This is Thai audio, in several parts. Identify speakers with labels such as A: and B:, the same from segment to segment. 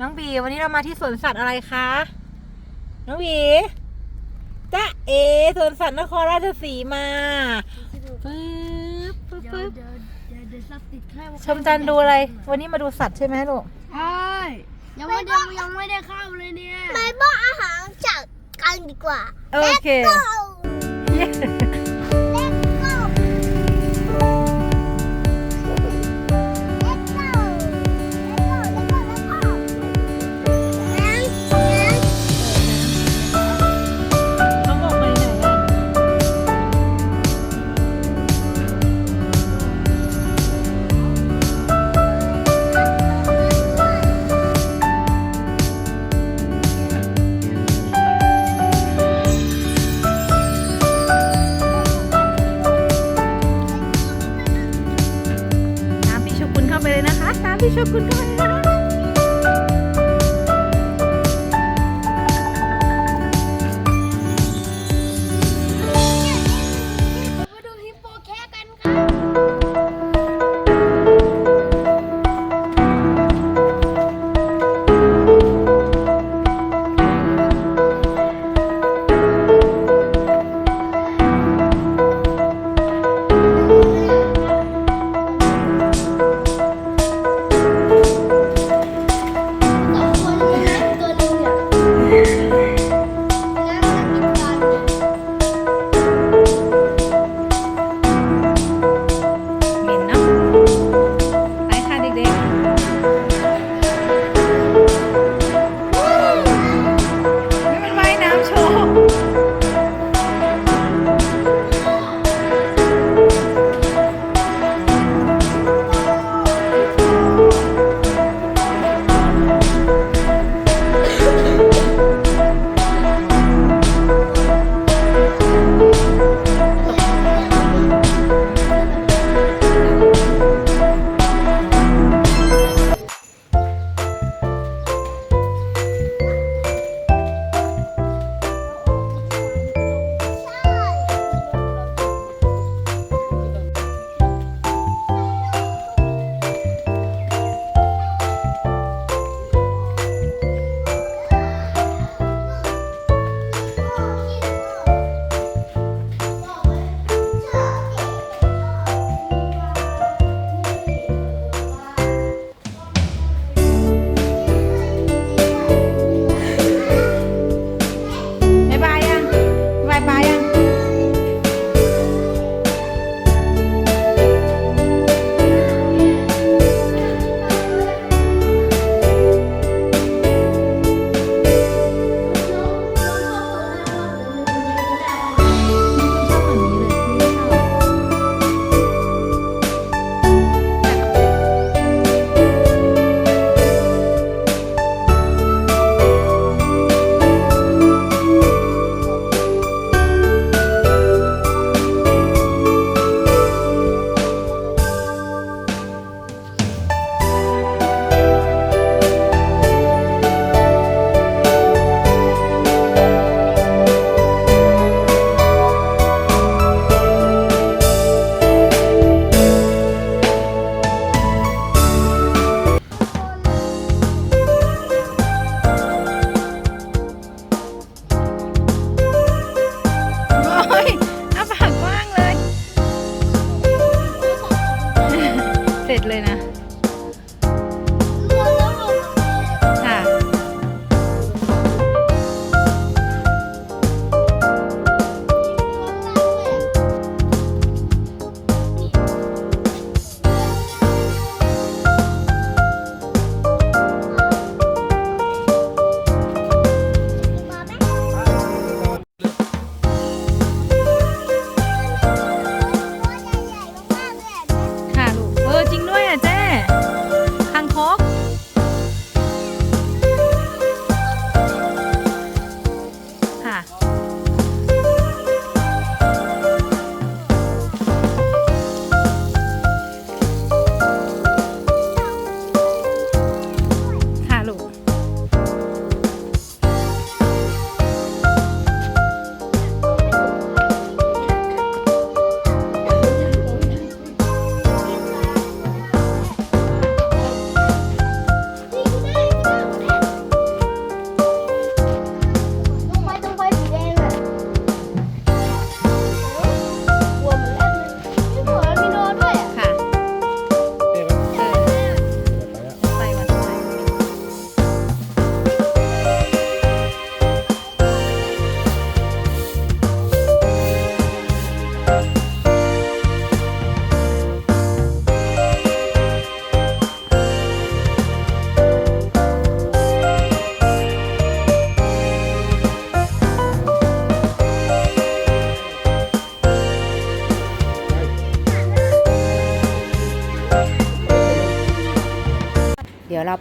A: น้องบีวันนี้เรามาที่สวนสัตว์อะไรคะ น้องบีจ้าเอสวนสัตว์นครราชสีมาปึ๊บปึ๊บ
B: เดี๋ยว
A: ปึ๊บ
B: เดี๋ยวเดี๋ยวเดี๋ยวซับติดให้ว่า
A: ชมจันทร์ดูอะไร วันนี้มาดูสัตว์ใช่ไหมลูก
B: ใช่ยังไม่ได้ยังไม่ได้เข้าเลยเนี่ย
C: ไปบ้าอาหารจากกันดีกว่า
A: โอเค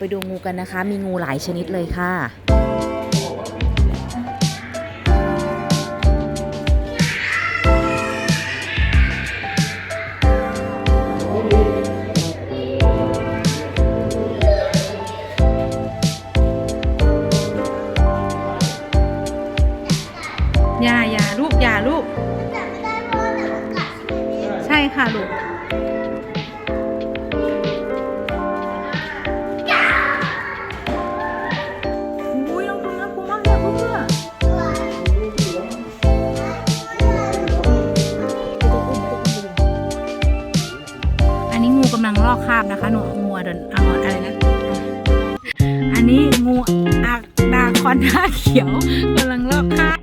A: ไป
D: ดูงูกันนะคะ มีงูหลายชนิดเลยค่ะ
A: อย่าอย่าลูกอย่าลูก
C: จับไม่ได้เพราะว่าหนังกัดใช่ไหมเนี่ย
A: ใช่ค่ะลูก กำลังลอกคาบนะคะหนูงูอดอนอออะไรนะ อันนี้งูอักดาคอนหน้าเขียวกำลังลอกคาบ